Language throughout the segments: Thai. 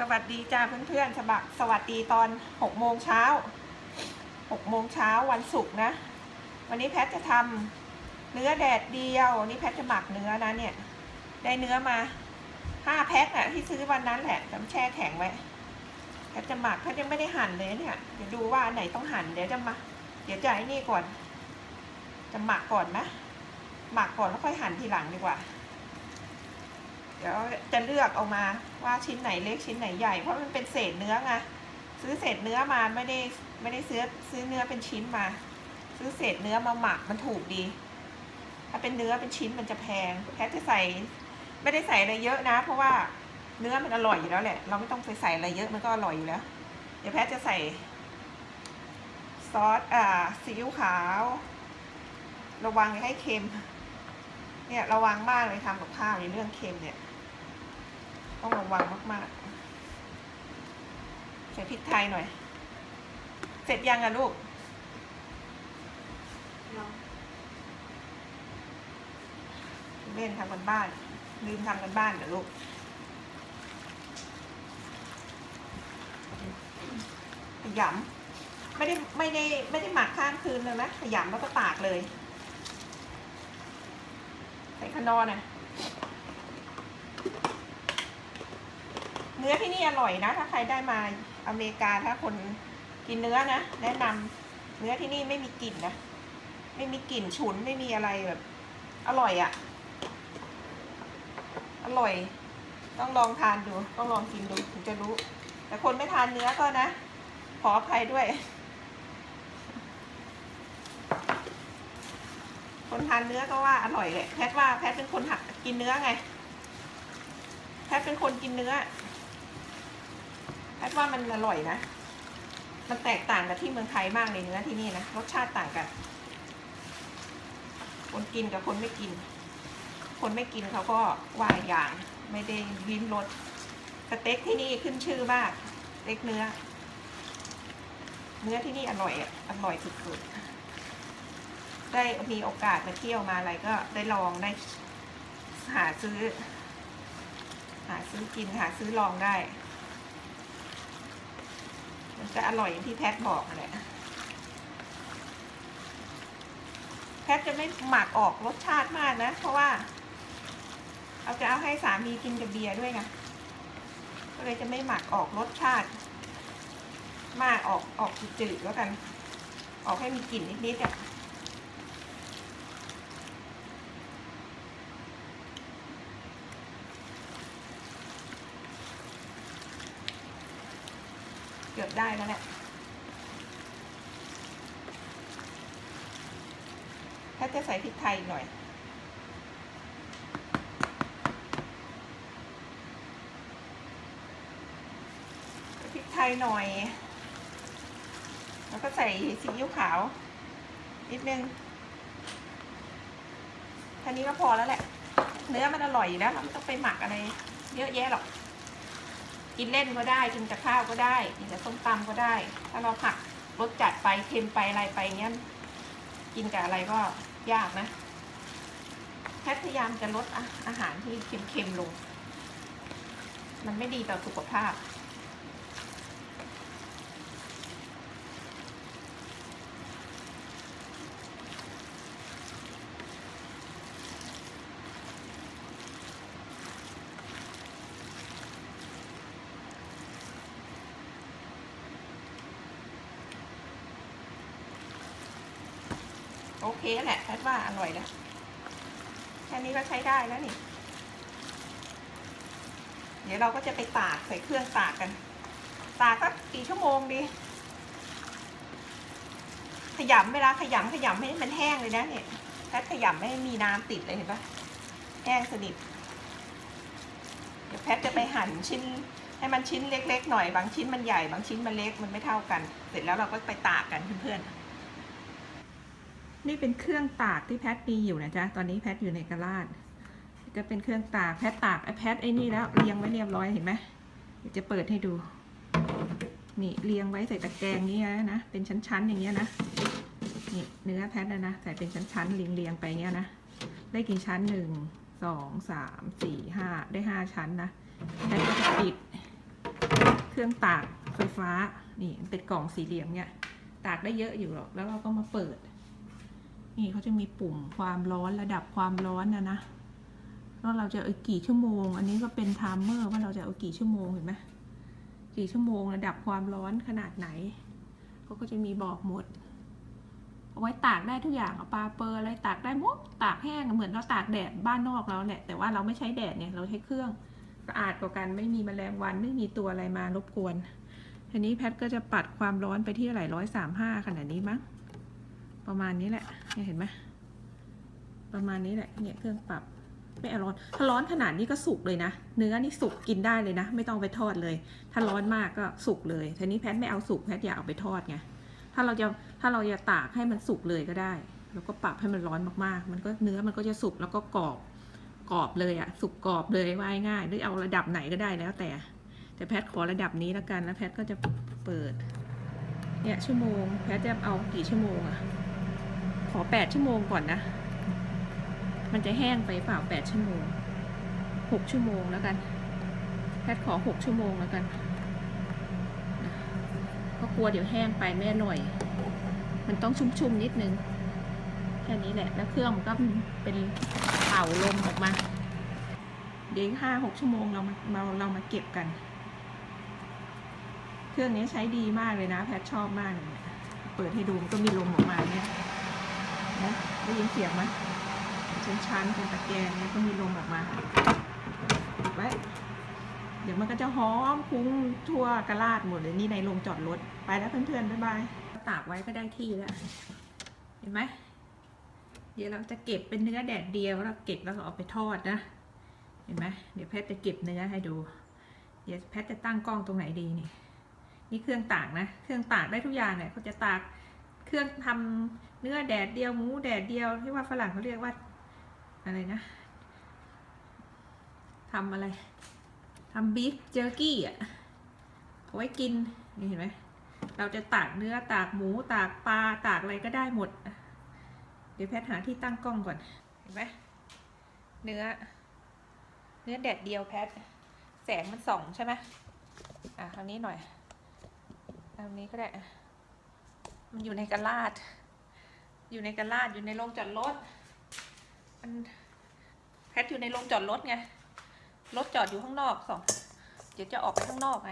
สวัสดีจ้าเพื่อนๆสบักสวัสดีตอนหกโมงเช้าหกโมงเช้าวันศุกร์นะ วันนี้แพทจะทำเนื้อแดดเดียว นี่แพทจะหมักเนื้อนะเนี่ย ได้เนื้อมาห้าแพ็คอะที่ซื้อวันนั้นแหละแต่แช่แข็งไว้แพทจะหมักแพทยังไม่ได้หั่นเลยเนี่ยเดี๋ยวดูว่าไหนต้องหั่นเดี๋ยวจะมา เดี๋ยวจะไอ้นี่ก่อน จะหมักก่อนนะหมักก่อนแล้วค่อยหั่นทีหลังดีกว่า เดี๋ยวจะเลือกเอามาว่าชิ้นไหนเล็กชิ้นไหนใหญ่เพราะมันเป็นเศษเนื้อไงซื้อเศษเนื้อมาไม่ได้ไม่ได้ซื้อซื้อเนื้อเป็นชิ้นมา ซื้อเศษเนื้อมาหมักมันถูกดี ถ้าเป็นเนื้อเป็นชิ้นมันจะแพงแพทจะใส่ ไม่ได้ใส่อะไรเยอะนะ เพราะว่าเนื้อมันอร่อยอยู่แล้วแหละ เราไม่ต้องไปใส่อะไรเยอะมันก็อร่อยอยู่แล้ว เดี๋ยวแพทจะใส่ ซอสอ่าซีอิ๊วขาว ระวังอย่าให้เค็ม เนี่ยระวังมากเลยทำกับข้าวในเรื่องเค็มเนี่ย ต้องระวังมากๆ ใส่พริกไทยหน่อย เสร็จยังอะลูกเล่นทำกันบ้าน ลืมทำกันบ้านเหรอลูกขยำไม่ได้ไม่ได้ไม่ได้หมักข้ามคืนเลยนะขยำแล้วก็ตากเลย ใส่ขนอน่ะ นื้อที่นี่อร่อยนะ ถ้าใครได้มาอเมริกาถ้าคนกินเนื้อนะแนะนำเนื้อที่นี่ไม่มีกลิ่นนะไม่มีกลิ่นฉุนไม่มีอะไรแบบ อร่อยอะ่ะ อร่อย ต้องลองทานดู ต้องลองกินดูถึงจะรู้ แต่คนไม่ทานเนื้อก็นะขออภัยด้วย คนทานเนื้อก็ว่าอร่อยแหละแพทว่าแพทเป็นคนหักกินเนื้อไงแพทเป็นคนกินเนื้อ แพทว่ามันอร่อยนะ มันแตกต่างกับที่เมืองไทยมากเลยเนื้อที่นี่นะ รสชาติต่างกัน คนกินกับคนไม่กิน คนไม่กินเขาก็ว่าอย่างไม่ได้ลิ้มรสสเต็กที่นี่ขึ้นชื่อมากสเต็กเนื้อ เนื้อที่นี่อร่อยอะอร่อยสุดๆ ได้มีโอกาสมาเที่ยวมาอะไรก็ได้ลองได้หาซื้อ หาซื้อกินหาซื้อลองได้ มันจะอร่อยอย่างที่แพทบอกนั่นแหละแพทจะไม่หมักออกรสชาติมากนะ เพราะว่า เอาจะเอาให้สามีกินกับเบียร์ด้วยไงก็เลยจะไม่หมักออกรสชาติ มากออกออกจืดๆแล้วกัน ออกให้มีกลิ่นนิดๆอะ อบได้แล้วแหละถ้าจะใส่พริกไทยหน่อย พริกไทยหน่อย แล้วก็ใส่ซีอิ๊วขาว นิดนึงแค่นี้ก็พอแล้วแหละ เนื้อมันอร่อยอยู่แล้ว เราไม่ต้องไปหมักอะไร เยอะแยะหรอก กินเล่นก็ได้ กินกับข้าวก็ได้ กินกับส้มตำก็ได้ ถ้าเราผักรสจัดไปเค็มไปอะไรไปเงี้ยกินกับอะไรก็ยากนะแพทย์พยายามจะลดอาหารที่เค็มๆลง มันไม่ดีต่อสุขภาพ โอเคแหละแพทว่าอร่อยแล้วแค่นี้ก็ใช้ได้แล้วนี่ เดี๋ยวเราก็จะไปตากใส่เครื่องตากกัน ตากสักกี่ชั่วโมงดี ขยำเวลาขยำขยำให้มันแห้งเลยนะเนี่ยแพทขยำไม่ให้มีน้ำติดเลยเห็นปะแห้งสนิท เดี๋ยวแพทจะไปหั่นชิ้นให้มันชิ้นเล็ก ๆ หน่อย บางชิ้นมันใหญ่ บางชิ้นมันเล็ก มันไม่เท่ากัน เสร็จแล้วเราก็ไปตากกันเพื่อนๆ นี่เป็นเครื่องตากที่แพทมีอยู่นะจ๊ะ ตอนนี้แพทอยู่ในกระลาดก็เป็นเครื่องตากแพทตากไอแพทไอ้นี่แล้วเรียงไว้เรียบร้อยเห็นไหมเดี๋ยวจะเปิดให้ดู นี่เรียงไว้ใส่ตะแกรงนี้นะ เป็นชั้นๆอย่างเงี้ยนะ นี่เนื้อแพทนะนะใส่เป็นชั้นๆเรียงๆไปเงี้ยนะ ได้กี่ชั้นหนึ่งสองสามสี่ห้าได้ห้าชั้นนะแพทก็จะปิด เครื่องตากไฟฟ้า นี่เป็นกล่องสี่เหลี่ยมเนี่ย ตากได้เยอะอยู่หรอก แล้วเราก็มาเปิด นี่เขาจะมีปุ่มความร้อนระดับความร้อนนะนะว่าเราจะเอากี่ชั่วโมง อันนี้ก็เป็นไทม์เมอร์ว่าเราจะเอากี่ชั่วโมงเห็นไหมกี่ชั่วโมงระดับความร้อนขนาดไหนเขาก็จะมีบอกหมด เอาไว้ตากได้ทุกอย่างเอาปลาเปอร์อะไรตากได้หมดตากแห้งเหมือนเราตากแดดบ้านนอกเราแหละแต่ว่าเราไม่ใช้แดดเนี่ยเราใช้เครื่องสะอาดกว่ากันไม่มีแมลงวันไม่มีตัวอะไรมารบกวนทีนี้แพทก็จะปัดความร้อนไปที่เท่าไหร่ร้อยสามห้าขนาดนี้มั้ง ประมาณนี้แหละเนี่ยเห็นไหมประมาณนี้แหละเนี่ยเครื่องปรับไม่อร้อนถ้าร้อนขนาดนี้ก็สุกเลยนะ เนื้อนี่สุกกินได้เลยนะ ไม่ต้องไปทอดเลย ถ้าร้อนมากก็สุกเลยทีนี้แพทไม่เอาสุกแพทอยากเอาไปทอดไงถ้าเราจะถ้าเราจะตากให้มันสุกเลยก็ได้ แล้วก็ปรับให้มันร้อนมากๆ มันก็เนื้อมันก็จะสุกแล้วก็กรอบกรอบเลยอะสุกกรอบเลยว่ายง่ายหรือเอาระดับไหนก็ได้แล้วแต่ แต่แพทขอระดับนี้แล้วกันแล้วแพทก็จะเปิดเนี่ยชั่วโมง แพทจะเอากี่ชั่วโมงอะ อแปดชั่วโมงก่อนนะ มันจะแห้งไปเปล่าแปดชั่วโมงหกชั่วโมงแล้วกันแพทขอหกชั่วโมงแล้วกันก็กลัวเดี๋ยวแห้งไปไม่อร่อย มันต้องชุ่มๆนิดนึง แค่นี้แหละ แล้วเครื่องมันก็เป็นเป่าลมออกมา เดี๋ยวห้าหกชั่วโมงเรามาเราเรามาเก็บกัน เครื่องนี้ใช้ดีมากเลยนะ แพทชอบมากเลยเนี่ยเปิดให้ดูมันก็มีลมออกมาเนี่ย นะได้ยินเสียงไหมชั้นๆเป็นตะแกรงเนี่ยก็มีลมออกมาไว้เดี๋ยวมันก็จะหอมคุ้งทั่วกระลาดหมดเลยนี่ในโรงจอดรถไปแล้วเพื่อนๆบ๊ายบายตากไว้ก็ได้ที่แล้ว เห็นไหมเดี๋ยวเราจะเก็บเป็นเนื้อแดดเดียวแล้วเก็บแล้วก็เอาไปทอดนะ เห็นไหมเดี๋ยวแพทย์จะเก็บเนื้อให้ดู เดี๋ยวแพทย์จะตั้งกล้องตรงไหนดีนี่ นี่เครื่องตากนะ เครื่องตากได้ทุกอย่างเนี่ยเขาจะตาก เครื่องทำเนื้อแดดเดียวหมูแดดเดียวที่ว่าฝรั่งเขาเรียกว่าอะไรนะทำอะไรทำบีฟเจอร์กี้อะเอาไว้กินนี่เห็นไหมเราจะตากเนื้อตากหมูตากปลาตากอะไรก็ได้หมด เดี๋ยวแพทหาที่ตั้งกล้องก่อนเห็นไหมเนื้อ เนื้อแดดเดียวแพทแสงมันส่องใช่ไหมอะทางนี้หน่อยทางนี้ก็ได้ มันอยู่ในกระลาด อยู่ในกระลาดอยู่ในโรงจอดรถ มันแพทย์อยู่ในโรงจอดรถไง รถจอดอยู่ข้างนอกสอง เดี๋ยวจะออกไปข้างนอกไง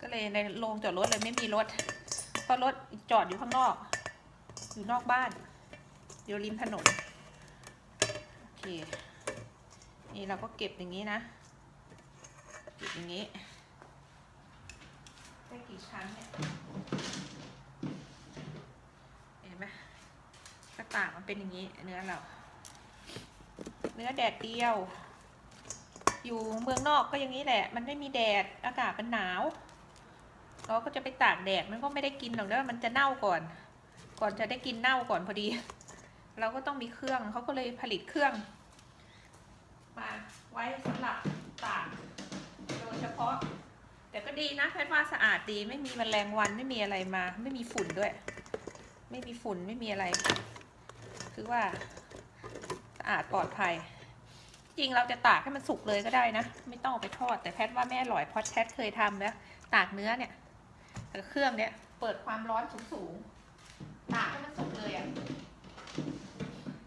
ก็เลยในโรงจอดรถเลยไม่มีรถ เพราะรถจอดอยู่ข้างนอก อยู่นอกบ้าน อยู่ริมถนน โอเค นี่เราก็เก็บอย่างนี้นะ เก็บอย่างนี้ ได้กี่ชั้นเนี่ย ไหมกระต่างมันเป็นอย่างนี้เนื้อเรา เนื้อแดดเดียว อยู่เมืองนอกก็อย่างนี้แหละ มันไม่มีแดดอากาศมันหนาว เราก็จะไปตากแดดมันก็ไม่ได้กินหรอกนะมันจะเน่าก่อน ก่อนจะได้กินเน่าก่อนพอดี เราก็ต้องมีเครื่องเขาก็เลยผลิตเครื่อง มาไว้สำหรับตากโดยเฉพาะ แต่ก็ดีนะแพทว่าสะอาดดีไม่มีแมลงวันไม่มีอะไรมา ไม่มีฝุ่นด้วย ไม่มีฝุ่นไม่มีอะไร คือว่าสะอาดปลอดภัย จริงเราจะตากให้มันสุกเลยก็ได้นะ ไม่ต้องไปทอด แต่แพทว่าไม่อร่อยเพราะแพทเคยทำแล้ว ตากเนื้อเนี่ยแต่เครื่องเนี่ย เปิดความร้อนสูงๆตากให้มันสุกเลยอะ่ะ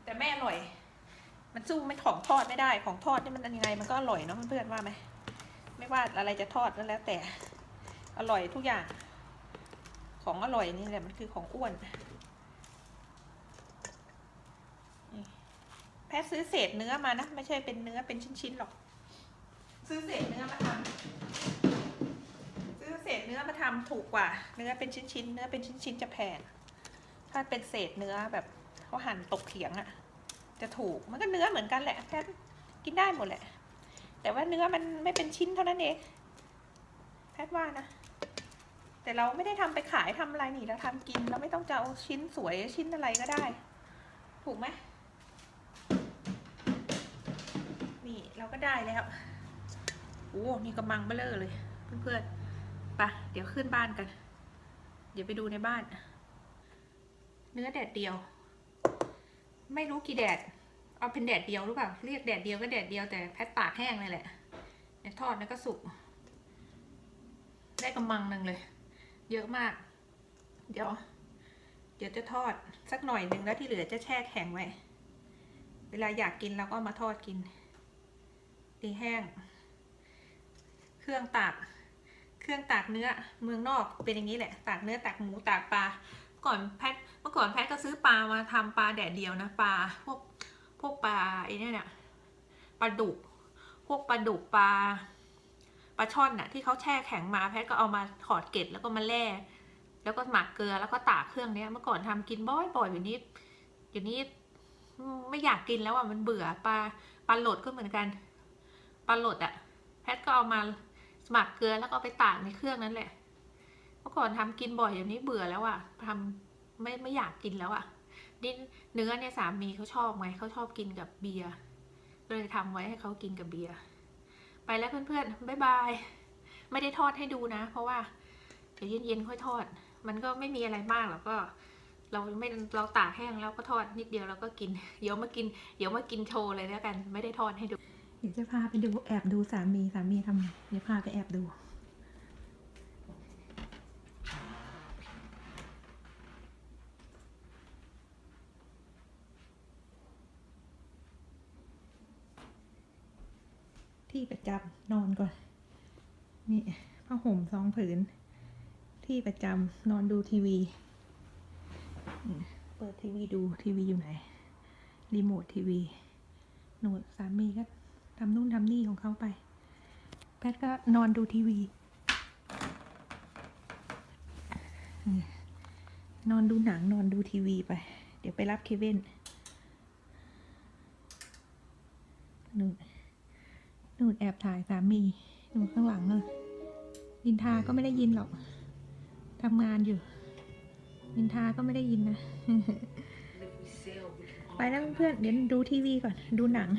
แต่ไม่อร่อย มันสู้ไม่ของทอดไม่ได้ของทอดนี่มันยังไงมันก็อร่อยเนาะเพื่อนๆว่าไหมไม่ว่าอะไรจะทอดก็แล้วแต่อร่อยทุกอย่าง ของอร่อยนี่แหละมันคือของอ้วน แพทซื้อเศษเนื้อมานะ ไม่ใช่เป็นเนื้อเป็นชิ้นๆหรอก ซื้อเศษเนื้อมาทำซื้อเศษเนื้อมาทำถูกกว่า เนื้อเป็นชิ้นๆเนื้อเป็นชิ้นๆจะแพงถ้าเป็นเศษเนื้อแบบเขาหั่นตกเขียงอะ่ะ จะถูกมันก็เนื้อเหมือนกันแหละแพทกินได้หมดแหละ แต่ว่าเนื้อมันไม่เป็นชิ้นเท่านั้นเองแพทว่านะแต่เราไม่ได้ทำไปขายทำอะไรนี่เราทำกินเราไม่ต้องจะเอาชิ้นสวยชิ้นอะไรก็ได้ ถูกไหม นี่เรา ก็ได้แล้ว โอ้นี่กำมังเบลอเลย เพื่อนๆไปะเดี๋ยวขึ้นบ้านกัน เดี๋ยวไปดูในบ้าน เนื้อแดดเดียว ไม่รู้กี่แดด เอาเป็นแดดเดียวหรือเปล่า เรียกแดดเดียวก็แดดเดียวแต่แพทตากแห้งเลยแหละเนี่ยทอดแล้วก็สุก ได้กำมังหนึ่งเลย เยอะมาก เดี๋ยว เดี๋ยวจะทอดสักหน่อยหนึ่งแล้วที่เหลือจะแช่แข็งไว้ เวลาอยากกินเราก็มาทอดกิน ตีแห้ง เครื่องตาก เครื่องตากเนื้อเมืองนอกเป็นอย่างนี้แหละ ตากเนื้อตากหมูตากปลา ก่อนแพทเมื่อก่อนแพทก็ซื้อปลามาทำปลาแดดเดียวนะปลาพวกพวกปลาไอ้เนี่ยเนี่ยปลาดุก พวกปลาดุกปลาปลาช่อนน่ะที่เขาแช่แข็งมาแพทก็เอามาถอดเกล็ดแล้วก็มาแล่แล้วก็หมักเกลือแล้วก็ตากเครื่องเนี้ยเมื่อก่อนทำกินบ่อยๆอยู่นี้อยู่นี้ไม่อยากกินแล้วอะมันเบื่อปลาปลาโหลดก็เหมือนกัน ปลาหลดอะแพทก็เอามาหมักเกลือแล้วก็ไปตากในเครื่องนั้นแหละ เมื่อก่อนทำกินบ่อยอยู่นี้เบื่อแล้วอะทำไม่ไม่อยากกินแล้วอะนี่เนื้อเนี่ยสามีเขาชอบไงเขาชอบกินกับเบียร์เลยทำไว้ให้เขากินกับเบียร์ไปแล้วเพื่อนๆบ๊ายบาย ไม่ได้ทอดให้ดูนะ เพราะว่าเดี๋ยวเย็นๆค่อยทอด มันก็ไม่มีอะไรมากหรอกก็ เราไม่เราตากแห้งแล้วก็ทอดนิดเดียวแล้วก็กิน เดี๋ยวมากิน เดี๋ยวมากินโชว์เลยแล้วกัน ไม่ได้ทอดให้ดู เดี๋ยวจะพาไปดูแอบดูสามีสามีทำเดี๋ยวพาไปแอบดู ที่ประจำนอนก่อน นี่ผ้าห่มสองผืน ที่ประจำนอนดูทีวี เปิดทีวีดูทีวีอยู่ไหน รีโมททีวี หนูสามีก็ ทำนู่นทำนี่ของเขาไป แพทก็นอนดูทีวี นอนดูหนังนอนดูทีวีไป เดี๋ยวไปรับเควินนู่นนู่นแอบถ่ายสามีนู่ข้างหลังเลยนินทาก็ไม่ได้ยินหรอกทำงานอยู่นินทาก็ไม่ได้ยินนะ ไปแล้วเพื่อนเดี๋ยวดูทีวีก่อน ดูหนัง